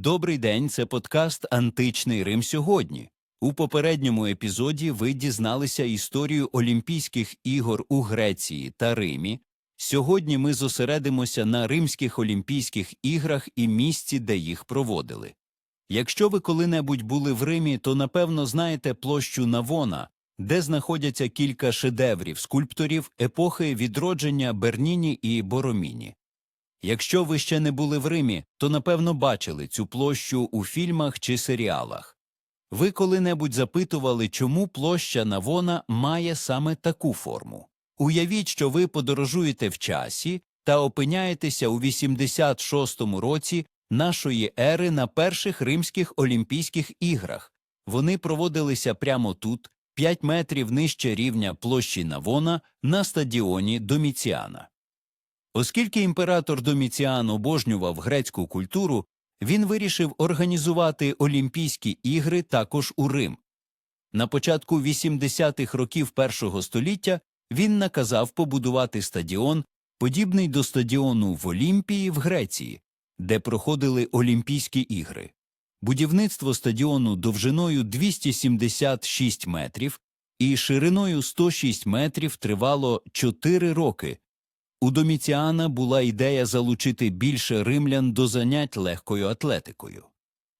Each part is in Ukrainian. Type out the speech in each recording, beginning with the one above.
Добрий день, це подкаст Античний Рим сьогодні. У попередньому епізоді ви дізналися історію Олімпійських ігор у Греції та Римі. Сьогодні ми зосередимося на Римських Олімпійських іграх і місці, де їх проводили. Якщо ви коли-небудь були в Римі, то напевно знаєте площу Навона, де знаходяться кілька шедеврів скульпторів епохи відродження Берніні і Бороміні. Якщо ви ще не були в Римі, то напевно бачили цю площу у фільмах чи серіалах. Ви коли-небудь запитували, чому площа Навона має саме таку форму. Уявіть, що ви подорожуєте в часі та опиняєтеся у 86-му році нашої ери на перших Римських Олімпійських іграх. Вони проводилися прямо тут, 5 метрів нижче рівня площі Навона на стадіоні Доміціана. Оскільки імператор Доміціан обожнював грецьку культуру, він вирішив організувати Олімпійські ігри також у Рим. На початку 80-х років першого століття він наказав побудувати стадіон, подібний до стадіону в Олімпії в Греції, де проходили Олімпійські ігри. Будівництво стадіону довжиною 276 метрів і шириною 106 метрів тривало 4 роки. У Доміціана була ідея залучити більше римлян до занять легкою атлетикою.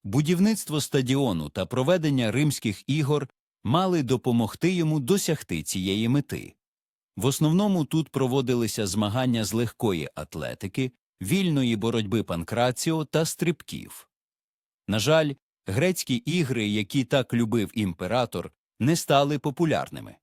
Будівництво стадіону та проведення римських ігор мали допомогти йому досягти цієї мети. В основному тут проводилися змагання з легкої атлетики, вільної боротьби панкраціо та стрибків. На жаль, грецькі ігри, які так любив імператор, не стали популярними.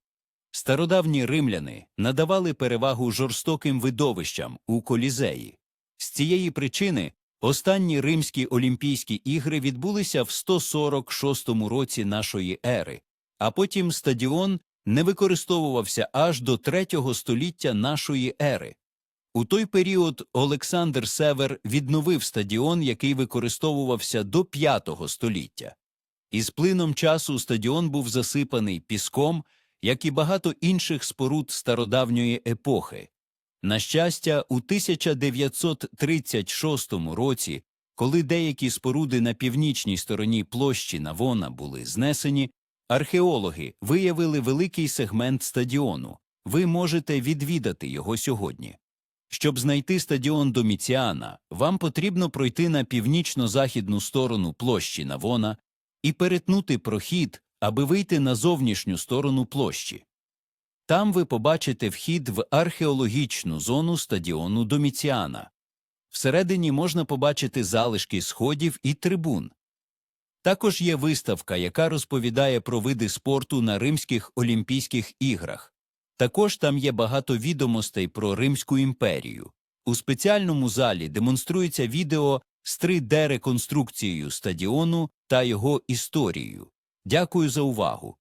Стародавні римляни надавали перевагу жорстоким видовищам у колізеї. З цієї причини останні римські Олімпійські ігри відбулися в 146 році нашої ери, а потім стадіон не використовувався аж до 3 століття нашої ери. У той період Олександр Север відновив стадіон, який використовувався до 5 століття. Із плином часу стадіон був засипаний піском, як і багато інших споруд стародавньої епохи. На щастя, у 1936 році, коли деякі споруди на північній стороні площі Навона були знесені, археологи виявили великий сегмент стадіону. Ви можете відвідати його сьогодні. Щоб знайти стадіон Доміціана, вам потрібно пройти на північно-західну сторону площі Навона і перетнути прохід, аби вийти на зовнішню сторону площі. Там ви побачите вхід в археологічну зону стадіону Доміціана. Всередині можна побачити залишки сходів і трибун. Також є виставка, яка розповідає про види спорту на Римських Олімпійських іграх. Також там є багато відомостей про Римську імперію. У спеціальному залі демонструється відео з 3D-реконструкцією стадіону та його історією. Дякую за увагу.